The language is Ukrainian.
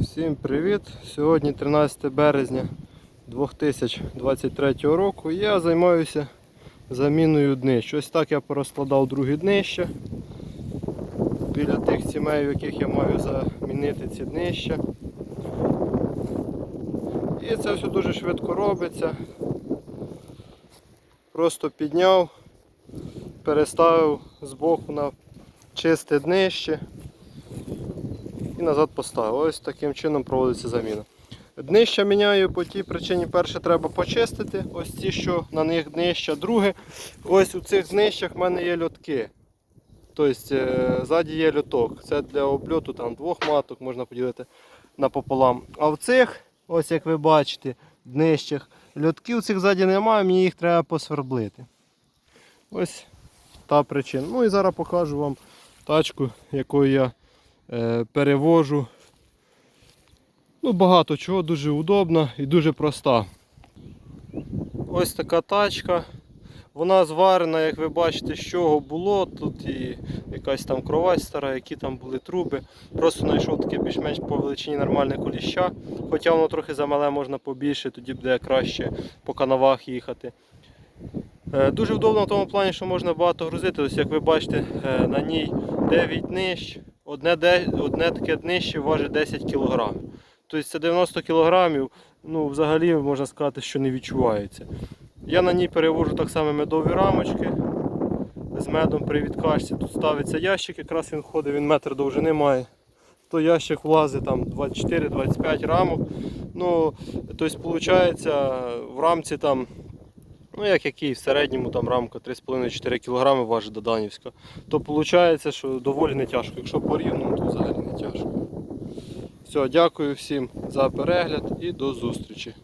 Всім привіт! Сьогодні 13 березня 2023 року. Я займаюся заміною днищ. Ось так я порозкладав другі днища. Біля тих сімей, в яких я маю замінити ці днища. І це все дуже швидко робиться. Просто підняв, переставив з боку на чисте днище і назад поставив. Ось таким чином проводиться заміна. Днища міняю по тій причині, перше треба почистити. Ось ті, що на них днища. Друге, ось у цих днищах в мене є льотки. Тобто е, ззаді є льоток. Це для обльоту там, двох маток можна поділити напополам. А в цих, ось як ви бачите, днищах, льотків цих ззаді немає, мені їх треба посверблити. Ось та причина. Ну і зараз покажу вам тачку, якою я перевожу. Ну, багато чого, дуже удобна і дуже проста. Ось така тачка. Вона зварена, як ви бачите, з чого було. Тут і якась там кровать стара, які там були труби. Просто знайшов таке більш-менш по величині нормальне коліща. Хоча воно трохи замале, можна побільше, тоді буде краще по канавах їхати. Е, Дуже вдобно в тому плані, що можна багато грузити. Ось як ви бачите, е, на ній 9 днищ, одне, одне таке днище важить 10 кг. Тобто це 90 кг, ну взагалі можна сказати, що не відчувається. Я на ній перевожу так само медові рамочки з медом при відкачці. Тут ставиться ящик, якраз він ходить, він метр довжини має. То ящик влазить там 24-25 рамок. Ну, тобто, виходить, в рамці там Ну, як який в середньому там рамка 3,5-4 кг важить до Данівська, то виходить, що доволі не тяжко. Якщо порівняно, то взагалі не тяжко. Все, дякую всім за перегляд і до зустрічі.